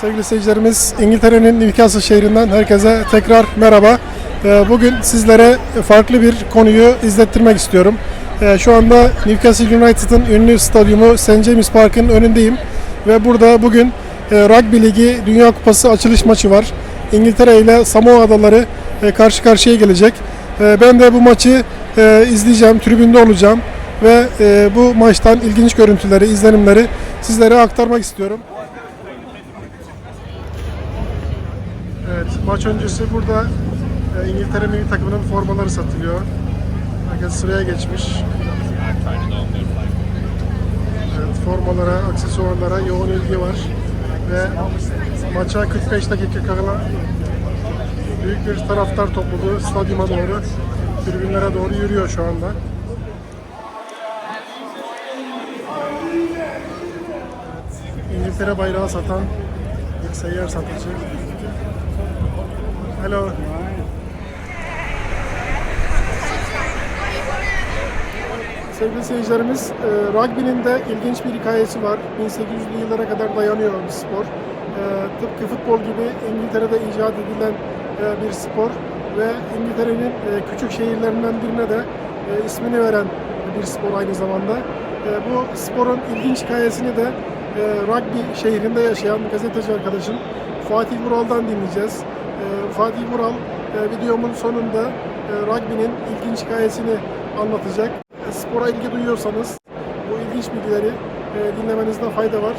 Sevgili seyircilerimiz İngiltere'nin Newcastle şehrinden herkese tekrar merhaba. Ee, Bugün sizlere farklı bir konuyu izlettirmek istiyorum. Ee, Şu anda Newcastle United'ın ünlü stadyumu St. James Park'ın önündeyim. Ve burada bugün e, Rugby Ligi Dünya Kupası açılış maçı var. İngiltere ile Samoa Adaları e, karşı karşıya gelecek. E, Ben de bu maçı e, izleyeceğim, tribünde olacağım. Ve bu maçtan ilginç görüntüleri, izlenimleri sizlere aktarmak istiyorum. Evet, maç öncesi burada e, İngiltere milli takımının formaları satılıyor. Herkes sıraya geçmiş. Evet, formalara, aksesuarlara yoğun ilgi var. Ve maça 45 dakika kala büyük bir taraftar topluluğu stadyuma doğru, tribünlere doğru yürüyor şu anda. İngiltere bayrağı satan bir seyyar satıcı. Hello. Sevgili seyircilerimiz, e, rugby'nin de ilginç bir hikayesi var. 1800'lü yıllara kadar dayanıyor bir spor. E, tıpkı futbol gibi İngiltere'de icat edilen e, bir spor ve İngiltere'nin e, küçük şehirlerinden birine de e, ismini veren bir spor aynı zamanda. E, bu sporun ilginç hikayesini de e, rugby şehrinde yaşayan gazeteci arkadaşım Fatih Vural'dan dinleyeceğiz. E, Fatih Vural e, videomun sonunda e, rugby'nin ilginç hikayesini anlatacak. E, Spora ilgi duyuyorsanız bu ilginç bilgileri dinlemenizde fayda var.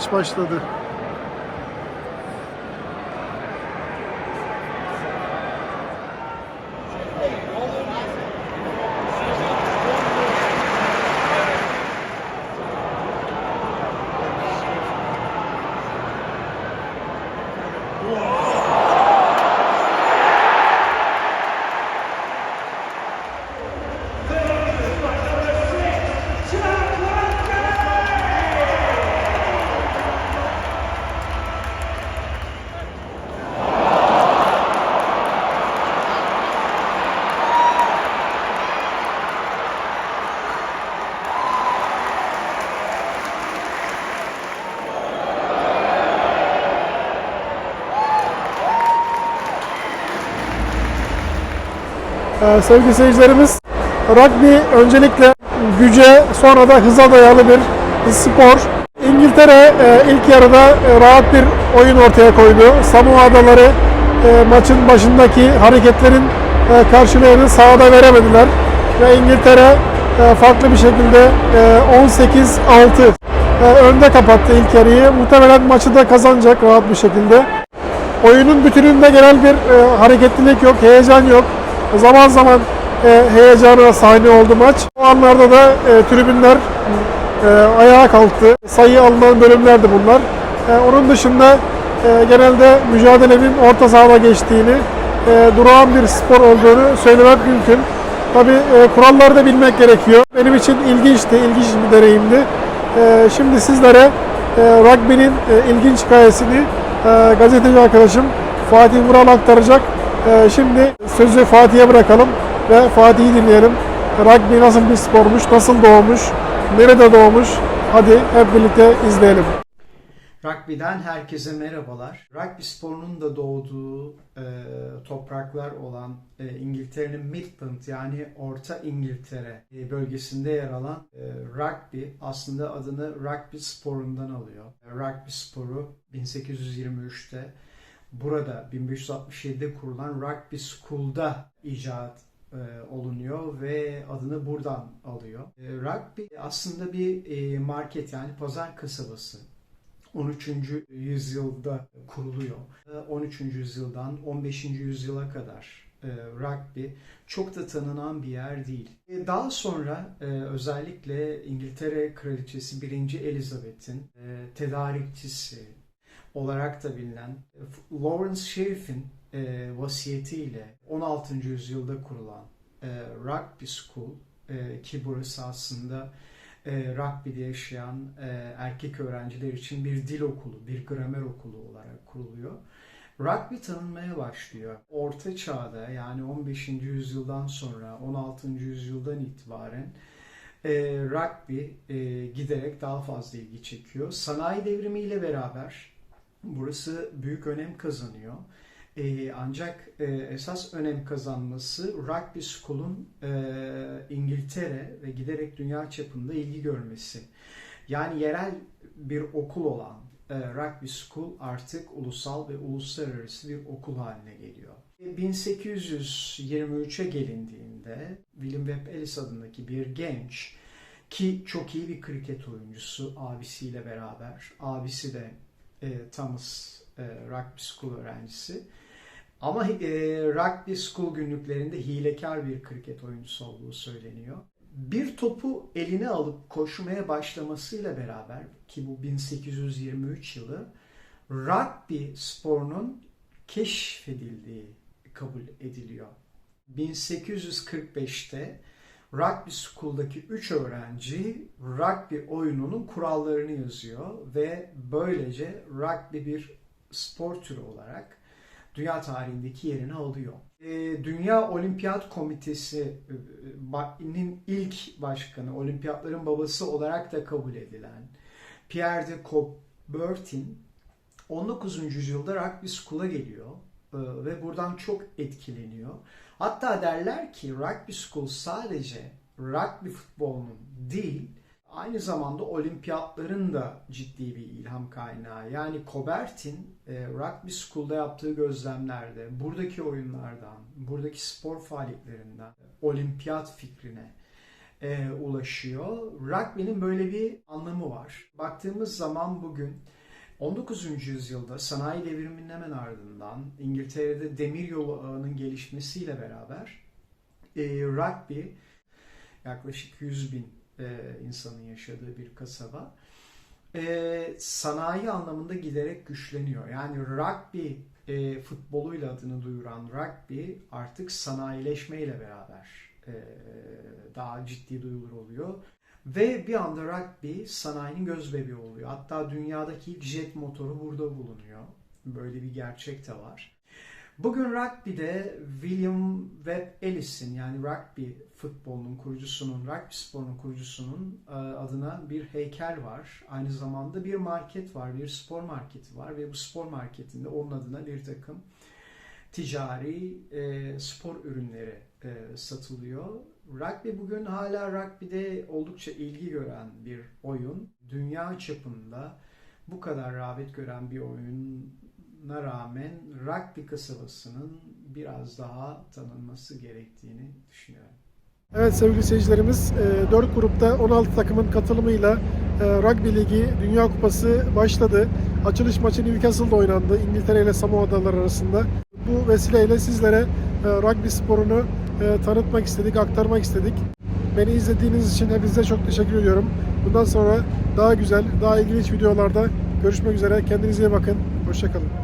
Maç başladı. Ee, sevgili seyircilerimiz, rugby öncelikle güce sonra da hıza dayalı bir spor. İngiltere e, ilk yarıda e, rahat bir oyun ortaya koydu. Samoa Adaları e, maçın başındaki hareketlerin karşılığını sahada veremediler. Ve İngiltere farklı bir şekilde e, 18-6 e, önde kapattı ilk yarıyı. Muhtemelen maçı da kazanacak rahat bir şekilde. Oyunun bütününde genel bir hareketlilik yok, heyecan yok. Zaman zaman e, heyecana sahne oldu maç. O anlarda da e, tribünler e, ayağa kalktı. Sayı alınan bölümlerdi bunlar. E, onun dışında e, genelde mücadelenin orta sahada geçtiğini, e, durağan bir spor olduğunu söylemek mümkün. Tabi e, kuralları da bilmek gerekiyor. Benim için ilginçti, ilginç bir deneyimdi. E, şimdi sizlere e, rugby'nin e, ilginç hikayesini e, gazeteci arkadaşım Fatih Vural aktaracak. E, şimdi sözü Fatih'e bırakalım ve Fatih'i dinleyelim. Rugby nasıl bir spormuş, nasıl doğmuş, nerede doğmuş? Hadi hep birlikte izleyelim. Rugby'den herkese merhabalar. Rugby sporunun da doğduğu e, topraklar olan e, İngiltere'nin Midland yani Orta İngiltere e, bölgesinde yer alan e, rugby aslında adını rugby sporundan alıyor. E, rugby sporu 1823'te burada 1567'de kurulan Rugby School'da icat e, olunuyor ve adını buradan alıyor. E, rugby aslında bir e, market yani pazar kasabası. 13. yüzyılda kuruluyor. 13. yüzyıldan 15. yüzyıla kadar e, rugby çok da tanınan bir yer değil. E, Daha sonra e, özellikle İngiltere Kraliçesi 1. Elizabeth'in e, tedarikçisi olarak da bilinen e, Lawrence Sheriff'in e, vasiyetiyle 16. yüzyılda kurulan e, Rugby School e, ki burası aslında e, rugby'de yaşayan e, erkek öğrenciler için bir dil okulu, bir gramer okulu olarak kuruluyor. Rugby tanınmaya başlıyor. Orta çağda yani 15. yüzyıldan sonra 16. yüzyıldan itibaren e, rugby e, giderek daha fazla ilgi çekiyor. Sanayi devrimiyle beraber burası büyük önem kazanıyor. E, ancak e, esas önem kazanması Rugby School'un e, İngiltere ve giderek dünya çapında ilgi görmesi. Yani yerel bir okul olan e, Rugby School artık ulusal ve uluslararası bir okul haline geliyor. 1823'e gelindiğinde William Webb Ellis adındaki bir genç ki çok iyi bir kriket oyuncusu abisiyle beraber. Abisi de e, Thomas e, Rugby School öğrencisi. Ama e, Rugby School günlüklerinde hilekar bir kriket oyuncusu olduğu söyleniyor. Bir topu eline alıp koşmaya başlamasıyla beraber ki bu 1823 yılı rugby sporunun keşfedildiği kabul ediliyor. 1845'te Rugby School'daki 3 öğrenci rugby oyununun kurallarını yazıyor ve böylece rugby bir spor türü olarak dünya tarihindeki yerini alıyor. E, Dünya Olimpiyat Komitesi'nin ilk başkanı, olimpiyatların babası olarak da kabul edilen Pierre de Coubertin 19. yüzyılda rugby school'a geliyor e, ve buradan çok etkileniyor. Hatta derler ki rugby school sadece rugby futbolunun değil, aynı zamanda olimpiyatların da ciddi bir ilham kaynağı. Yani Coubertin e, Rugby School'da yaptığı gözlemlerde buradaki oyunlardan, buradaki spor faaliyetlerinden olimpiyat fikrine e, ulaşıyor. Rugby'nin böyle bir anlamı var. Baktığımız zaman bugün 19. yüzyılda sanayi devriminin hemen ardından İngiltere'de demiryolu ağının gelişmesiyle beraber e, rugby yaklaşık 100 bin e, insanın yaşadığı bir kasaba. E, sanayi anlamında giderek güçleniyor. Yani rugby e, futboluyla adını duyuran rugby artık sanayileşmeyle beraber e, daha ciddi duyulur oluyor. Ve bir anda rugby sanayinin göz bebeği oluyor. Hatta dünyadaki jet motoru burada bulunuyor. Böyle bir gerçek de var. Bugün rugby'de William Webb Ellis'in yani rugby futbolunun kurucusunun, rugby sporunun kurucusunun e, adına bir heykel var. Aynı zamanda bir market var, bir spor marketi var ve bu spor marketinde onun adına bir takım ticari e, spor ürünleri e, satılıyor. Rugby bugün hala rugby'de oldukça ilgi gören bir oyun. Dünya çapında bu kadar rağbet gören bir oyuna rağmen rugby kasabasının biraz daha tanınması gerektiğini düşünüyorum. Evet sevgili seyircilerimiz, 4 grupta 16 takımın katılımıyla e, Rugby Ligi Dünya Kupası başladı. Açılış maçı Newcastle'da oynandı İngiltere ile Samoa Adaları arasında. Bu vesileyle sizlere e, rugby sporunu e, tanıtmak istedik, aktarmak istedik. Beni izlediğiniz için hepinize çok teşekkür ediyorum. Bundan sonra daha güzel, daha ilginç videolarda görüşmek üzere. Kendinize iyi bakın. Hoşçakalın.